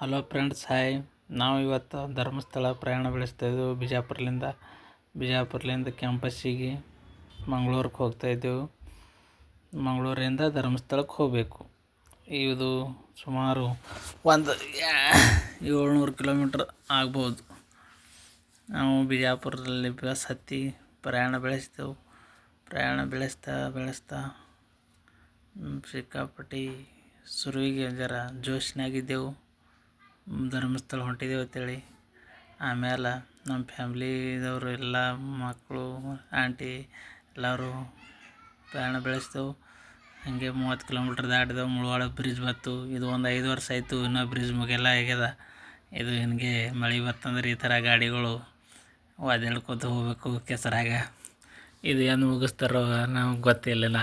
Hello friends hi ನಾವು ಇವತ್ತು ಧರ್ಮಸ್ಥಳ ಪ್ರಯಾಣ ಬೆಳೆಸ್ತಾಯಿದ್ದೆವು ಬಿಜಾಪುರ್ಲಿಂದ. ಬಿಜಾಪುರ್ಲಿಂದ ಕ್ಯಾಂಪಸ್ಸಿಗೆ ಮಂಗ್ಳೂರಿಗೆ ಹೋಗ್ತಾಯಿದ್ದೆವು ಮಂಗಳೂರಿಂದ ಧರ್ಮಸ್ಥಳಕ್ಕೆ ಹೋಗಬೇಕು. ಇದು ಸುಮಾರು ಒಂದು ಏಳ್ನೂರು ಕಿಲೋಮೀಟ್ರ್ ಆಗ್ಬೋದು. ನಾವು ಬಿಜಾಪುರದಲ್ಲಿ ಬಸ್ ಹತ್ತಿ ಪ್ರಯಾಣ ಬೆಳೆಸ್ತೇವೆ. ಪ್ರಯಾಣ ಬೆಳೆಸ್ತಾ ಬೆಳೆಸ್ತಾ ಸಿಕ್ಕಾಪಟ್ಟಿ ಶುರುವಿಗೆ ಜರ ಜೋಶ್ನಾಗಿದ್ದೆವು ಧರ್ಮಸ್ಥಳ ಹೊಂಟಿದ್ದೇವೆ ಅಂತೇಳಿ. ಆಮೇಲೆ ನಮ್ಮ ಫ್ಯಾಮ್ಲಿದವರು ಎಲ್ಲ ಮಕ್ಕಳು, ಆಂಟಿ ಎಲ್ಲರೂ ಪ್ರಯಾಣ ಬೆಳೆಸ್ತೇವೆ ಹಾಗೆ ಮೂವತ್ತು ಕಿಲೋಮೀಟ್ರ್ ದಾಟಿದೆವು. ಮುಳವಾಡ ಬ್ರಿಡ್ಜ್ ಬತ್ತು ಇದು ಒಂದು ಐದು ವರ್ಷ ಆಯಿತು. ಇನ್ನೂ ಬ್ರಿಡ್ಜ್ ಮುಗಿಯಲ್ಲ ಆಗ್ಯದ. ಇದು ಹಿಂಗೆ ಮಳೆ ಬತ್ತಂದ್ರೆ ಈ ಥರ ಗಾಡಿಗಳು ಒದ್ಯಾಡ್ಕೊತ ಹೋಗ್ಬೇಕು ಕೆಸರಾಗ. ಇದು ಏನು ಮುಗಿಸ್ತಾರೋ ನಮ್ಗೆ ಗೊತ್ತಿರಲಿಲ್ಲ.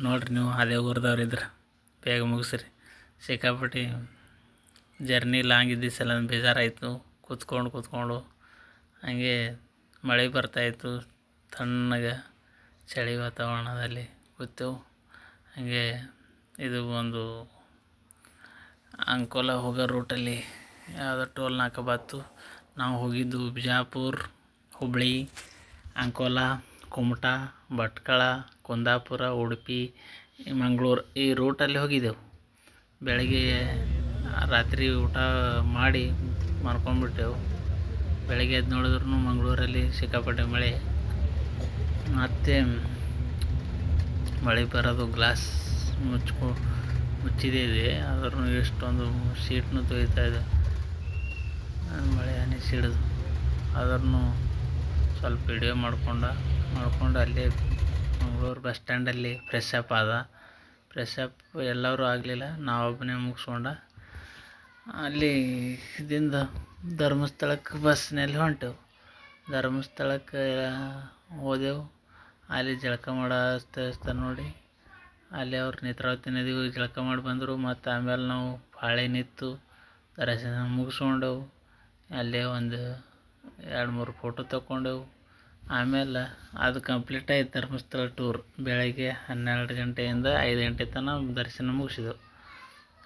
ನೋಡಿರಿ ನೀವು ಅದೇ ಊರ್ದವ್ರು ಇದ್ರೆ ಬೇಗ ಮುಗಿಸ್ರಿ. ಸಿಕ್ಕಾಪಟ್ಟೆ ಜರ್ನಿ ಲಾಂಗ್ ಇದ್ದ ಸಲ ಬೇಜಾರಾಯಿತು. ಕೂತ್ಕೊಂಡು ಕೂತ್ಕೊಂಡು ಹಾಗೆ ಮಳೆ ಬರ್ತಾಯಿತ್ತು ತಣ್ಣಗೆ ಚಳಿ ವಾತಾವರಣದಲ್ಲಿ ಕೂತೆವು ಹಾಗೆ ಇದು ಒಂದು ಅಂಕೋಲ ಹೋಗೋ ರೂಟಲ್ಲಿ ಯಾವುದೋ ಟೋಲ್ ನಾಕ ಬಂತು. ನಾವು ಹೋಗಿದ್ದು ಬಿಜಾಪುರ ಹುಬ್ಬಳ್ಳಿ ಅಂಕೋಲ, ಕುಮಟಾ, ಭಟ್ಕಳ, ಕುಂದಾಪುರ, ಉಡುಪಿ, ಮಂಗಳೂರು ಈ ರೂಟಲ್ಲಿ ಹೋಗಿದ್ದೆವು. ಬೆಳಗ್ಗೆ ರಾತ್ರಿ ಊಟ ಮಾಡಿ ಮಲ್ಕೊಂಡ್ಬಿಟ್ಟೆವು ಬೆಳಗ್ಗೆ ಎದ್ದು ನೋಡಿದ್ರು ಮಂಗಳೂರಲ್ಲಿ ಸಿಕ್ಕಾಪಟ್ಟೆ ಮಳೆ. ಮತ್ತು ಮಳೆ ಬರೋದು ಗ್ಲಾಸ್ ಮುಚ್ಕೊ, ಮುಚ್ಚಿದೆ ಇದೆ. ಆದ್ರೂ ಎಷ್ಟೊಂದು ಸೀಟ್ನು ತೊಯ್ತಾ ಇದೆ. ಮಳೆ ಹನಿ ಸಿಡಿದು. ಆದ್ರೂ ಸ್ವಲ್ಪ ವಿಡಿಯೋ ಮಾಡ್ಕೊಂಡ, ಮಾಡ್ಕೊಂಡು ಅಲ್ಲೇ ಮಂಗಳೂರು ಬಸ್ ಸ್ಟ್ಯಾಂಡಲ್ಲಿ ಫ್ರೆಶ್ ಅಪ್ ಆದ. ಫ್ರೆಶ್ ಅಪ್ ಎಲ್ಲರೂ ಆಗಲಿಲ್ಲ. ನಾವೊಬ್ಬನೇ ಮುಗಿಸ್ಕೊಂಡ. ಅಲ್ಲಿ ಇದಿಂದ ಧರ್ಮಸ್ಥಳಕ್ಕೆ ಬಸ್ನಲ್ಲಿ ಹೊಂಟೆವು. ಧರ್ಮಸ್ಥಳಕ್ಕೆ ಹೋದೆವು. ಅಲ್ಲಿ ಜಳಕ ಮಾಡೋ ನೋಡಿ. ಅಲ್ಲಿ ಅವ್ರು ನೇತ್ರಾವತಿ ನದಿಗೆ ಹೋಗಿ ಜಳಕ ಮಾಡಿ ಬಂದರು. ಮತ್ತು ಆಮೇಲೆ ನಾವು ಪಾಳೆ ನಿಂತು ದರ್ಶನ ಮುಗಿಸ್ಕೊಂಡೆವು. ಅಲ್ಲೇ ಒಂದು ಎರಡು ಮೂರು ಫೋಟೋ ತಗೊಂಡೆವು ಆಮೇಲೆ ಅದು ಕಂಪ್ಲೀಟ್ ಆಯ್ತು ಧರ್ಮಸ್ಥಳ ಟೂರ್ ಬೆಳಗ್ಗೆ ಹನ್ನೆರಡು ಗಂಟೆಯಿಂದ ಐದು ಗಂಟೆ ತನಕ ದರ್ಶನ ಮುಗಿಸಿದೆವು.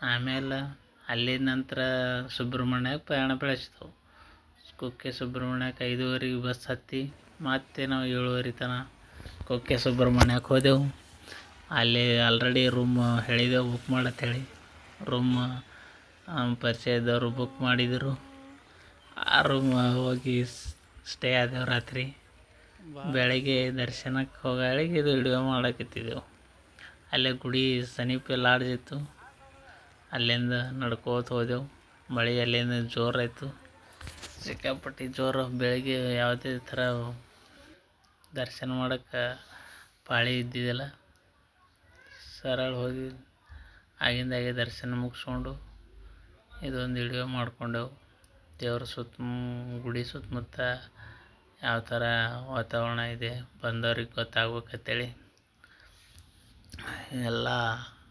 ಆಮೇಲೆ ಅಲ್ಲಿದ ನಂತರ ಸುಬ್ರಹ್ಮಣ್ಯಕ್ಕೆ ಪ್ರಯಾಣ ಬೆಳೆಸಿದೆವು. ಕುಕ್ಕೆ ಸುಬ್ರಹ್ಮಣ್ಯಕ್ಕೆ ಐದೂವರೆಗೆ ಬಸ್ ಹತ್ತಿ ಮತ್ತೆ ನಾವು ಏಳುವರೆ ತನಕ ಕುಕ್ಕೆ ಸುಬ್ರಹ್ಮಣ್ಯಕ್ಕೆ ಹೋದೆವು. ಅಲ್ಲಿ ಆಲ್ರೆಡಿ ರೂಮ್ ಹೇಳಿದೆವು ಬುಕ್ ಮಾಡತ್ತೇಳಿ ರೂಮ್ ಪರಿಚಯ ಇದ್ದವರು ಬುಕ್ ಮಾಡಿದರು. ಆ ರೂಮ್ ಹೋಗಿ ಸ್ಟೇ ಆದೆವು ರಾತ್ರಿ. ಬೆಳಗ್ಗೆ ದರ್ಶನಕ್ಕೆ ಹೋಗಿ ಇದು ವಿಡಿಯೋ ಮಾಡಕತ್ತಿದ್ದೆವು ಅಲ್ಲೇ ಗುಡಿ ಸಮೀಪ ಲಾಡ್ಜ್ ಇತ್ತು. ಅಲ್ಲಿಂದ ನಡ್ಕೋತ ಹೋದೆವು. ಮಳೆ ಅಲ್ಲಿಂದ ಜೋರಾಯಿತು ಸಿಕ್ಕಾಪಟ್ಟೆ ಜೋರು ಬೆಳಗ್ಗೆ ಯಾವುದೇ ಥರ ದರ್ಶನ ಮಾಡೋಕ್ಕೆ ಪಾಳಿ ಇದ್ದಿದ್ದಿಲ್ಲ. ಸರಳ ಹೋಗಿ ಆಗಿಂದಾಗೆ ದರ್ಶನ ಮುಗಿಸ್ಕೊಂಡು ಇದೊಂದು ವಿಡಿಯೋ ಮಾಡಿಕೊಂಡೆವು. ದೇವ್ರ ಸುತ್ತ ಗುಡಿ ಸುತ್ತಮುತ್ತ ಯಾವ ಥರ ವಾತಾವರಣ ಇದೆ, ಬಂದವ್ರಿಗೆ ಗೊತ್ತಾಗ್ಬೇಕಂತೇಳಿ ಎಲ್ಲ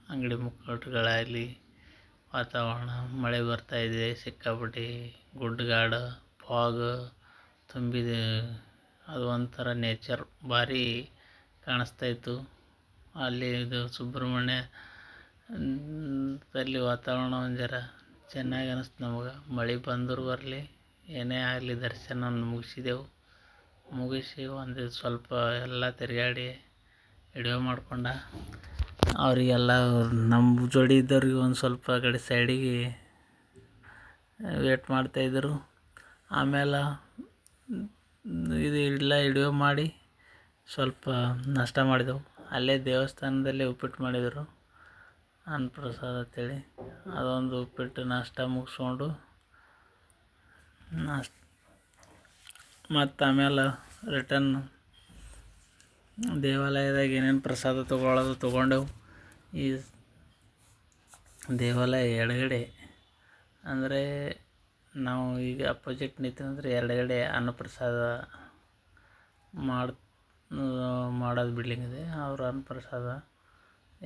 ಅಂಗಡಿ ಮುಕ್ಕಟ್ಟುಗಳಾಗಲಿ ವಾತಾವರಣ, ಮಳೆ ಬರ್ತಾಯಿದೆ ಸಿಕ್ಕಾಪಟ್ಟೆ ಗುಡ್ಡಗಾಡು, ಫಾಗ್ ತುಂಬಿದೆ. ಅದು ಒಂಥರ ನೇಚರ್ ಭಾರಿ ಕಾಣಿಸ್ತಾಯಿತ್ತು ಅಲ್ಲಿ ಇದು ಸುಬ್ರಹ್ಮಣ್ಯ ಅಲ್ಲಿ ವಾತಾವರಣ ಒಂದು ಚೆನ್ನಾಗಿ ಅನಿಸ್ತು ನಮಗೆ. ಮಳೆ ಬಂದರೂ ಬರಲಿ, ಏನೇ ಆಗಲಿ ದರ್ಶನ ಮುಗಿಸಿದೆವು. ಮುಗಿಸಿ ಒಂದು ಸ್ವಲ್ಪ ಎಲ್ಲ ತಿರುಗಾಡಿ ವಿಡಿಯೋ ಮಾಡ್ಕೊಂಡ ಅವರಿಗೆಲ್ಲ ನಮ್ಮ ಜೋಡಿ ಇದ್ದವ್ರಿಗೆ ಒಂದು ಸ್ವಲ್ಪ ಕಡೆ ಸೈಡಿಗೆ ವೇಟ್ ಮಾಡ್ತಾಯಿದ್ದರು ಆಮೇಲೆ ಇದು ಎಲ್ಲ ಹಿಡಿಯೋ ಮಾಡಿ ಸ್ವಲ್ಪ ನಾಷ್ಟ ಮಾಡಿದೆವು. ಅಲ್ಲೇ ದೇವಸ್ಥಾನದಲ್ಲೇ ಉಪ್ಪಿಟ್ಟು ಮಾಡಿದರು. ಅನ್ನಪ್ರಸಾದ ಅಂತೇಳಿ. ಅದೊಂದು ಉಪ್ಪಿಟ್ಟು ನಾಷ್ಟ ಮುಗಿಸ್ಕೊಂಡು ನಾಷ್ಟ ಮತ್ತು ಆಮೇಲೆ ರಿಟರ್ನ್ ದೇವಾಲಯದಾಗ ಏನೇನು ಪ್ರಸಾದ ತೊಗೊಳೋದು ತೊಗೊಂಡೆವು. ಈ ದೇವಾಲಯ ಎಡಗಡೆ. ಅಂದರೆ ನಾವು ಈಗ ಅಪೋಸಿಟ್ ನಿಂತಂದ್ರೆ ಎಡಗಡೆ ಅನ್ನಪ್ರಸಾದ ಮಾಡಿ, ಮಾಡೋದು ಬಿಲ್ಡಿಂಗ್ ಇದೆ. ಅವ್ರ ಅನ್ನಪ್ರಸಾದ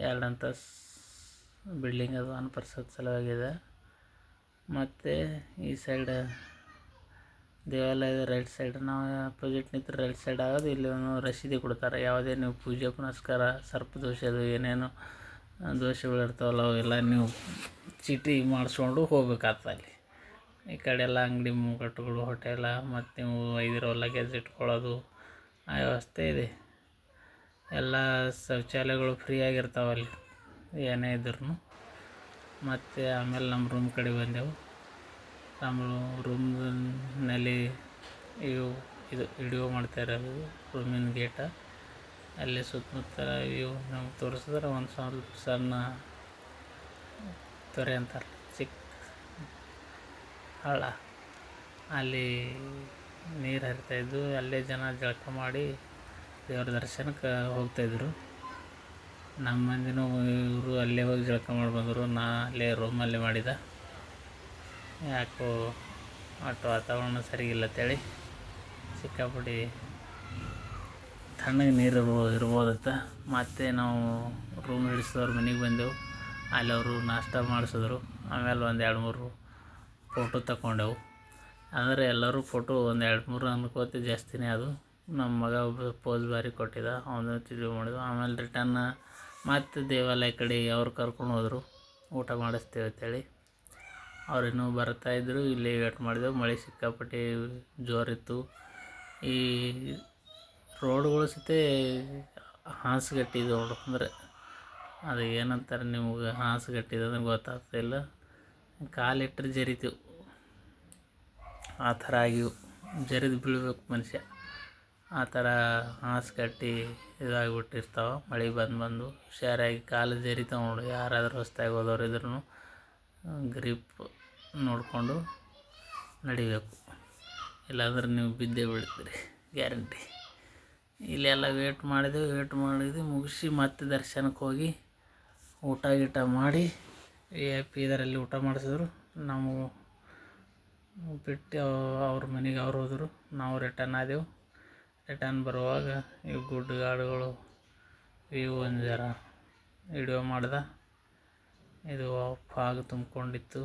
ಎರಡು ಬಿಲ್ಡಿಂಗ್ ಅದು ಅನ್ನಪ್ರಸಾದ ಸಲುವಾಗಿದೆ. ಮತ್ತು ಈ ಸೈಡ್ ದೇವಾಲಯದ ರೈಟ್ ಸೈಡ್ ನಾವು ಅಪೋಸಿಟ್ ನಿಂತ್ರೆ ರೈಟ್ ಸೈಡ್ ಆಗೋದು, ಇಲ್ಲಿ ರಸೀದಿ ಕೊಡ್ತಾರೆ. ಯಾವುದೇ ನೀವು ಪೂಜೆ ಪುನಸ್ಕಾರ, ಸರ್ಪದೋಷ ಅದು ಏನೇನು ದೋಷಗಳಿರ್ತಾವಲ್ಲ ಅವೆಲ್ಲ ನೀವು ಚೀಟಿ ಮಾಡಿಸ್ಕೊಂಡು ಹೋಗ್ಬೇಕಾಗ್ತದೆ ಅಲ್ಲಿ. ಈ ಕಡೆ ಎಲ್ಲ ಅಂಗಡಿ ಮುಂಗಟ್ಟುಗಳು ಹೋಟೆಲ, ಮತ್ತು ನೀವು ಒಯ್ದಿರೋ ಲಗೇಜ್ ಇಟ್ಕೊಳ್ಳೋದು, ಆ ವ್ಯವಸ್ಥೆ ಇದೆ. ಎಲ್ಲ ಶೌಚಾಲಯಗಳು ಫ್ರೀಯಾಗಿರ್ತಾವೆ ಅಲ್ಲಿ, ಏನೇ ಇದ್ರೂ ಮತ್ತು ಆಮೇಲೆ ನಮ್ಮ ರೂಮ್ ಕಡೆ ಬಂದೆವು. ನಮ್ಮ ರೂಮ್ನಲ್ಲಿ ಇವು ಇದು ವಿಡಿಯೋ ಮಾಡ್ತಾ ಇರೋದು ರೂಮಿನ ಗೇಟ ಅಲ್ಲಿ ಸುತ್ತಮುತ್ತ ಇವು ನಮ್ಗೆ ತೋರಿಸಿದ್ರೆ ಒಂದು ಸ್ವಲ್ಪ ಸಣ್ಣ ತೊರೆ ಅಂತಾರೆ, ಚಿಕ್ಕ ಹಳ್ಳ. ಅಲ್ಲಿ ನೀರು ಹರಿತಾಯಿದ್ದು ಅಲ್ಲೇ ಜನ ಜಳಕ ಮಾಡಿ ದೇವ್ರ ದರ್ಶನಕ್ಕೆ ಹೋಗ್ತಾಯಿದ್ರು ನಮ್ಮ ಮಂದಿನೂ ಇವರು ಅಲ್ಲೇ ಹೋಗಿ ಜಳಕ ಮಾಡಿ ಬಂದರು, ನಾ ಅಲ್ಲೇ ರೂಮಲ್ಲೇ ಮಾಡಿದ. ಯಾಕೋ ಅಷ್ಟು ವಾತಾವರಣ ಸರಿಗಿಲ್ಲ ಅಂತೇಳಿ ಸಿಕ್ಕಾಪಟ್ಟೆ ತಣ್ಣಗೆ ನೀರು ಇರ್ಬೋದು ಇರ್ಬೋದತ್ತ. ಮತ್ತು ನಾವು ರೂಮ್ ಹಿಡಿಸಿದವ್ರ ಮನೆಗೆ ಬಂದೆವು. ಅಲ್ಲಿ ಅವರು ನಾಷ್ಟ ಮಾಡಿಸಿದ್ರು. ಆಮೇಲೆ ಒಂದು ಎರಡು ಮೂರು ಫೋಟೋ ತಗೊಂಡೆವು ಅಂದರೆ ಎಲ್ಲರೂ ಫೋಟೋ ಒಂದು ಎರಡು ಮೂರು ಅನ್ಕೋತಿ ಜಾಸ್ತಿನೇ ಅದು. ನಮ್ಮ ಮಗ ಒಬ್ಬ ಪೋಸ್ ಬಾರಿ ಕೊಟ್ಟಿದ್ದ ಅವನು ವಿಡಿಯೋ ಮಾಡಿದ್ವು. ಆಮೇಲೆ ರಿಟರ್ನ್ ಮತ್ತು ದೇವಾಲಯ ಕಡೆ ಅವ್ರು ಕರ್ಕೊಂಡು ಹೋದರು. ಊಟ ಮಾಡಿಸ್ತೇವೆ ಅಂತೇಳಿ. ಅವ್ರು ಇನ್ನೂ ಬರ್ತಾಯಿದ್ರು ಇಲ್ಲಿ ವೇಟ್ ಮಾಡಿದೆವು. ಮಳೆ ಸಿಕ್ಕಾಪಟ್ಟೆ ಜೋರಿತ್ತು ಈ ರೋಡ್ಗಳು ಸತೆ ಹಾಸ್ಗಟ್ಟಿದ್ದು ರೋಡ್ ಅಂದರೆ ಅದು ಏನಂತಾರೆ ನಿಮ್ಗೆ ಹಾಸ್ಗಟ್ಟಿದೆ ಅಂದ್ರೆ ಗೊತ್ತಾಗ್ತಿಲ್ಲ ಕಾಲಿಟ್ರೆ ಜರಿತೀವಿ. ಆ ಥರ ಆಗಿವು. ಜರಿದು ಬೀಳ್ಬೇಕು ಮನುಷ್ಯ. ಆ ಥರ ಹಾಸ್ಕಟ್ಟಿ ಇದಾಗಿಬಿಟ್ಟಿರ್ತಾವೆ. ಮಳೆ ಬಂದು ಬಂದು ಹುಷಾರಾಗಿ ಕಾಲು ಜರಿತಾವೆ ನೋಡಿ. ಯಾರಾದರೂ ಹೊಸ್ದಾಗಿ ಹೋದವ್ರು ಇದ್ರೂ ಗ್ರಿಪ್ ನೋಡಿಕೊಂಡು ನಡಿಬೇಕು. ಇಲ್ಲಾಂದ್ರೆ ನೀವು ಬಿದ್ದೇ ಬೀಳ್ತೀರಿ. ಗ್ಯಾರಂಟಿ. ಇಲ್ಲೆಲ್ಲ ವೇಟ್ ಮಾಡಿದೆವು ವೇಟ್ ಮಾಡಿದ್ವಿ, ಮುಗಿಸಿ ಮತ್ತೆ ದರ್ಶನಕ್ಕೆ ಹೋಗಿ ಊಟ ಗೀಟ ಮಾಡಿ ವಿ ಐ ಪಿ ಇದರಲ್ಲಿ ಊಟ ಮಾಡಿಸಿದ್ರು. ನಾವು ಬಿಟ್ಟು ಅವ್ರ ಮನೆಗೆ ಅವ್ರು ಹೋದರು. ನಾವು ರಿಟರ್ನ್ ಆದೆವು. ರಿಟರ್ನ್ ಬರುವಾಗ ಇವು ಗುಡ್ಡಗಾಡುಗಳು ವ್ಯೂ ಒಂದು ಜರ ವಿಡಿಯೋ ಮಾಡ್ದೆ. ಇದು ಫಾಗ್ ತುಂಬಿಕೊಂಡಿತ್ತು.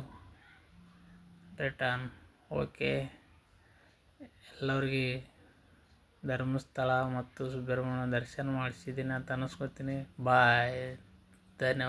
ರಿಟರ್ನ್ ಓಕೆ ಎಲ್ಲರಿಗೆ ಧರ್ಮಸ್ಥಳ ಮತ್ತು ಸುಬ್ರಹ್ಮಣ್ಯ ದರ್ಶನ ಮಾಡಿಸಿದ್ದೀನಿ ಅಂತ ಅನ್ನಿಸ್ಕೊತೀನಿ ಬಾಯ್ ಧನ್ಯವಾದ.